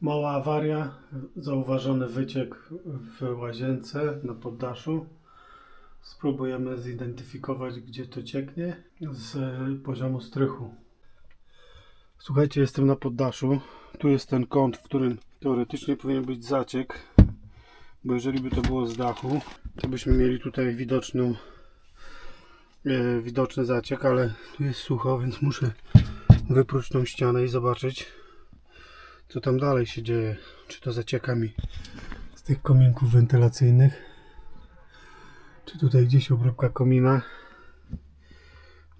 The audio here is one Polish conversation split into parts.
Mała awaria, zauważony wyciek w łazience na poddaszu. Spróbujemy zidentyfikować, gdzie to cieknie z poziomu strychu. Słuchajcie, jestem na poddaszu. Tu jest ten kąt, w którym teoretycznie powinien być zaciek, bo jeżeli by to było z dachu, to byśmy mieli tutaj widoczną, e, widoczny zaciek, ale tu jest sucho, więc muszę wypróć tą ścianę i zobaczyć, co tam dalej się dzieje. Czy to zacieka mi z tych kominków wentylacyjnych, czy tutaj gdzieś obróbka komina.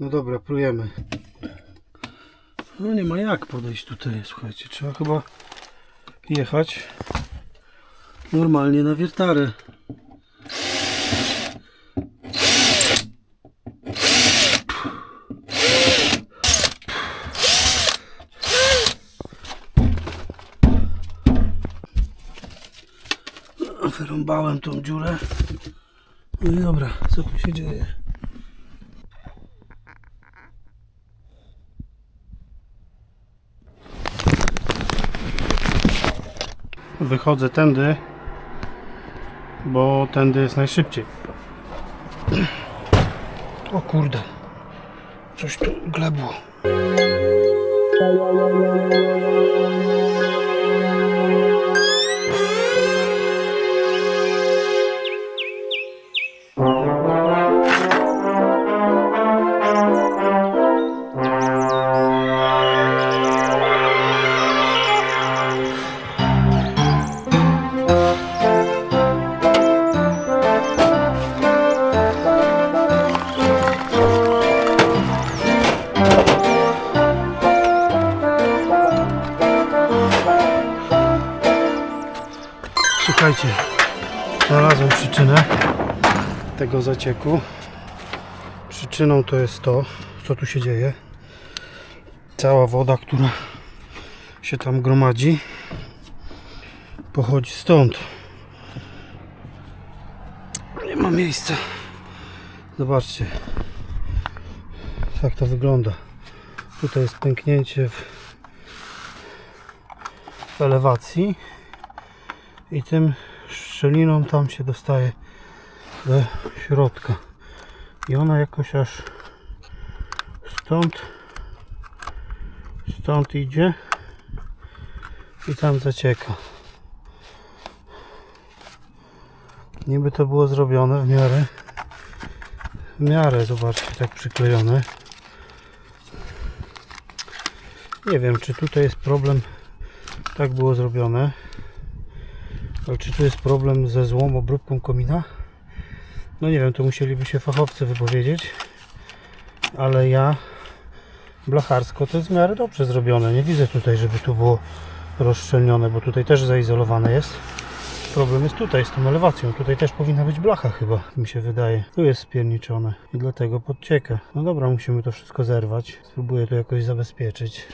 No dobra, prójemy. No nie ma jak podejść tutaj, słuchajcie. Trzeba chyba jechać normalnie na wiertarę. Wyrąbałem tą dziurę. No i dobra, co tu się dzieje? Wychodzę tędy, bo tędy jest najszybciej. O kurde, coś tu glebło. Słuchajcie, znalazłem przyczynę tego zacieku. Przyczyną to jest to, co tu się dzieje. Cała woda, która się tam gromadzi, pochodzi stąd. Nie ma miejsca. Zobaczcie, jak to wygląda. Tutaj jest pęknięcie w elewacji i tym szczeliną tam się dostaje do środka. I ona jakoś aż stąd stąd idzie i tam zacieka. Niby to było zrobione w miarę w miarę zobaczcie tak przyklejone. Nie wiem czy tutaj jest problem. Tak było zrobione ale czy tu jest problem ze złą obróbką komina? No nie wiem, to musieliby się fachowcy wypowiedzieć. Ale ja blacharsko to jest w miarę dobrze zrobione. Nie widzę tutaj, żeby tu było rozszczelnione, bo tutaj też zaizolowane jest. Problem jest tutaj z tą elewacją. Tutaj też powinna być blacha chyba, mi się wydaje. Tu jest spierniczone i dlatego podcieka. No dobra, musimy to wszystko zerwać. Spróbuję to jakoś zabezpieczyć.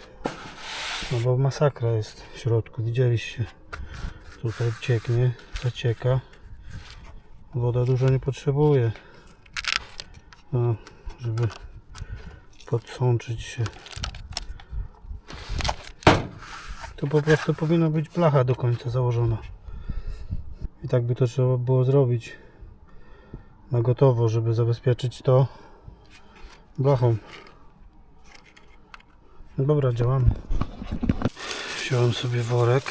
No bo masakra jest w środku, widzieliście tutaj cieknie, zacieka. Woda dużo nie potrzebuje, no, żeby podsączyć się. To po prostu powinna być blacha do końca założona. I tak by to trzeba było zrobić na gotowo, żeby zabezpieczyć to blachą. Dobra, działamy. Wziąłem sobie worek.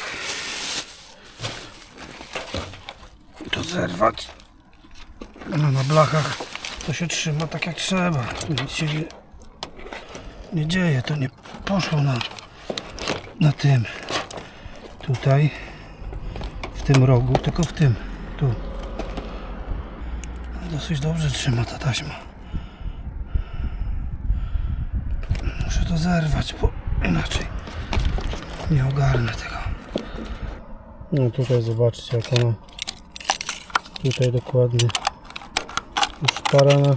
to zerwać. No na blachach to się trzyma tak jak trzeba. Nic się nie, nie dzieje. To nie poszło na, na tym. Tutaj. W tym rogu, tylko w tym. Tu. Dosyć dobrze trzyma ta taśma. Muszę to zerwać, bo inaczej nie ogarnę tego. No tutaj zobaczcie jak ona tutaj dokładnie. Już para na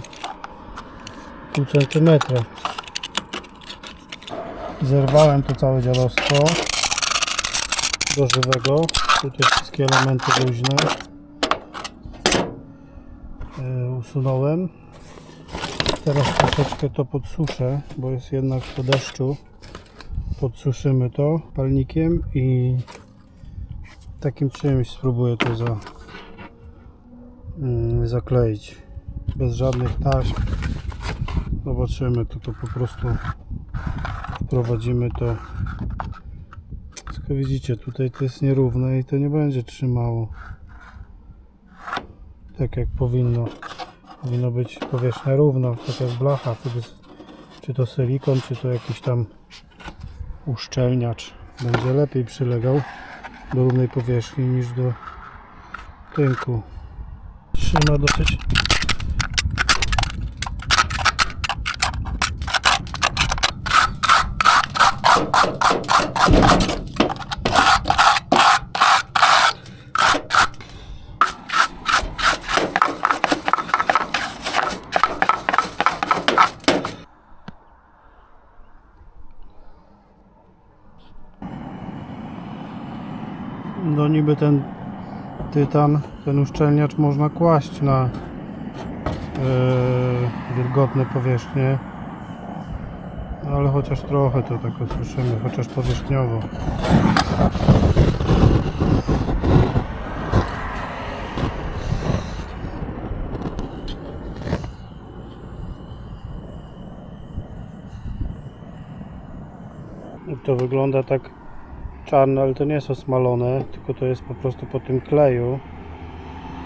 pół centymetra. Zerwałem to całe dziadostwo do żywego. Tutaj wszystkie elementy luźne yy, usunąłem. Teraz troszeczkę to podsuszę bo jest jednak po deszczu. Podsuszymy to palnikiem i takim czymś spróbuję to za, zakleić. Bez żadnych taśm. Zobaczymy, to to po prostu wprowadzimy to. Tylko widzicie, tutaj to jest nierówne i to nie będzie trzymało tak jak powinno. Powinno być powierzchnia równa, tak jak blacha. Czy to silikon, czy to jakiś tam uszczelniacz będzie lepiej przylegał do równej powierzchni niż do tynku. Trzyma dosyć. No niby ten tytan, ten uszczelniacz można kłaść na yy, wilgotne powierzchnie. Ale chociaż trochę to tak usłyszymy, chociaż powierzchniowo. I To wygląda tak czarne, ale to nie jest osmalone, tylko to jest po prostu po tym kleju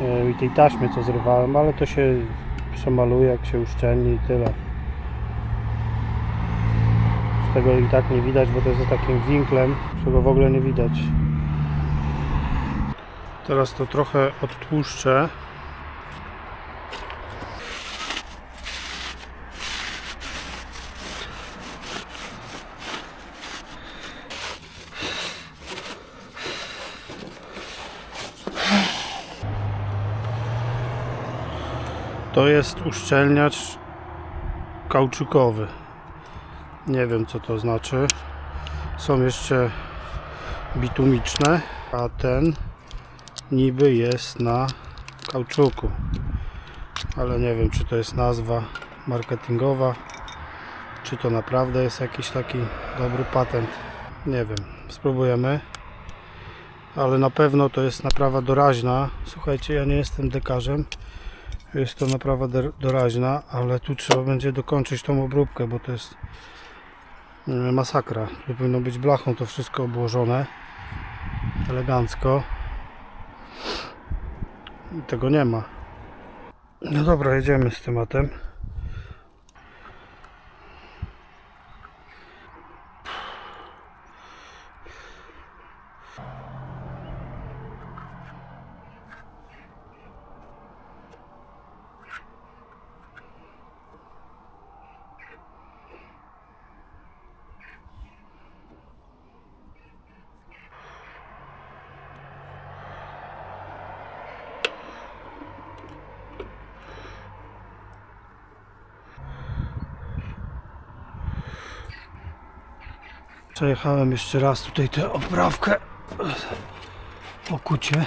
e, i tej taśmie co zrywałem, ale to się przemaluje jak się uszczelni i tyle. Z tego i tak nie widać, bo to jest za takim winklem, z tego w ogóle nie widać. Teraz to trochę odtłuszczę. To jest uszczelniacz kauczykowy. Nie wiem co to znaczy. Są jeszcze bitumiczne, a ten niby jest na kauczuku. Ale nie wiem czy to jest nazwa marketingowa, czy to naprawdę jest jakiś taki dobry patent. Nie wiem, spróbujemy. Ale na pewno to jest naprawa doraźna. Słuchajcie, ja nie jestem dekarzem. Jest to naprawa doraźna, ale tu trzeba będzie dokończyć tą obróbkę, bo to jest e, masakra. Tu powinno być blachą to wszystko obłożone elegancko. I Tego nie ma. No dobra, jedziemy z tematem. Przejechałem jeszcze raz tutaj tę oprawkę. Okucie.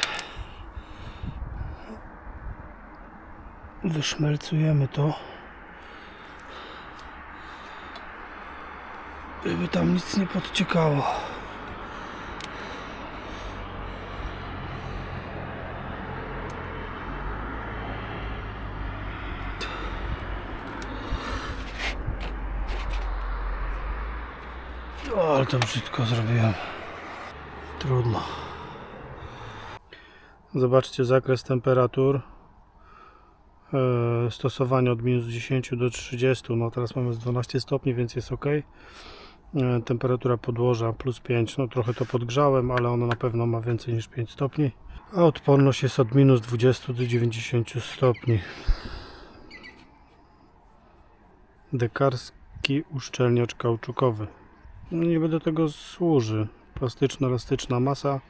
Wyszmelcujemy to. Żeby tam nic nie podciekało. O, ale to brzydko zrobiłem. Trudno. Zobaczcie zakres temperatur. E, stosowanie od minus 10 do 30. No teraz mamy z 12 stopni, więc jest ok. E, temperatura podłoża plus 5. No trochę to podgrzałem, ale ono na pewno ma więcej niż 5 stopni. A odporność jest od minus 20 do 90 stopni. Dekarski uszczelniacz kauczukowy. No niby do tego służy. Plastyczno-elastyczna masa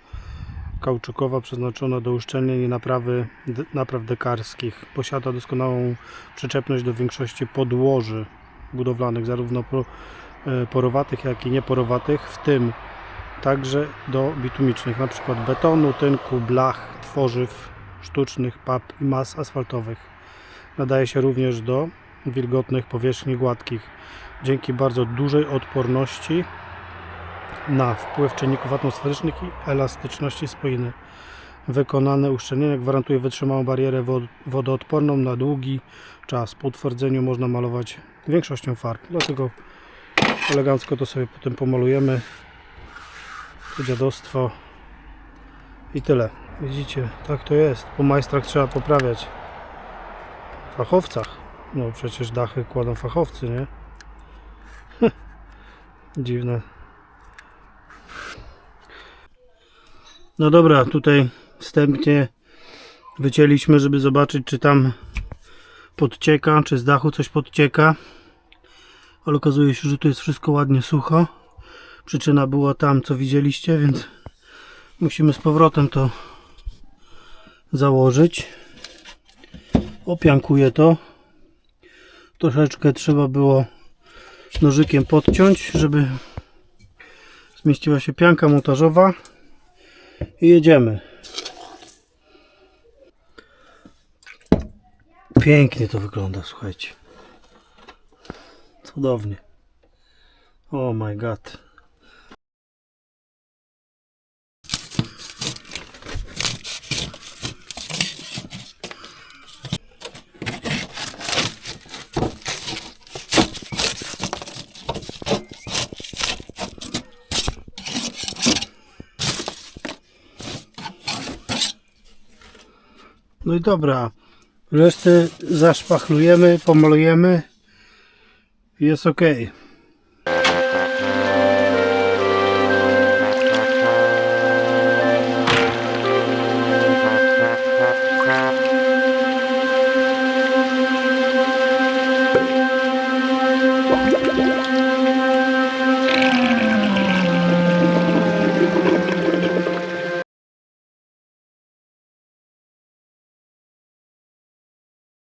kauczukowa przeznaczona do uszczelnień i naprawy, napraw dekarskich. Posiada doskonałą przyczepność do większości podłoży budowlanych, zarówno e, porowatych, jak i nieporowatych, w tym także do bitumicznych, np. betonu, tynku, blach, tworzyw sztucznych, pap i mas asfaltowych. Nadaje się również do wilgotnych powierzchni gładkich. Dzięki bardzo dużej odporności na wpływ czynników atmosferycznych i elastyczności spoiny. Wykonane uszczelnienie gwarantuje wytrzymałą barierę wod- wodoodporną na długi czas. Po utwardzeniu można malować większością farb. Dlatego elegancko to sobie potem pomalujemy. To dziadostwo. I tyle. Widzicie, tak to jest. Po majstrach trzeba poprawiać. Fachowcach. No przecież dachy kładą fachowcy, nie? Dziwne. No dobra, tutaj wstępnie wycięliśmy, żeby zobaczyć, czy tam podcieka, czy z dachu coś podcieka. Ale okazuje się, że tu jest wszystko ładnie sucho. Przyczyna była tam, co widzieliście, więc musimy z powrotem to założyć. Opiankuję to. Troszeczkę trzeba było nożykiem podciąć, żeby zmieściła się pianka montażowa i jedziemy. Pięknie to wygląda, słuchajcie. Cudownie. Oh my god. No i dobra. Resztę zaszpachlujemy, pomalujemy jest ok.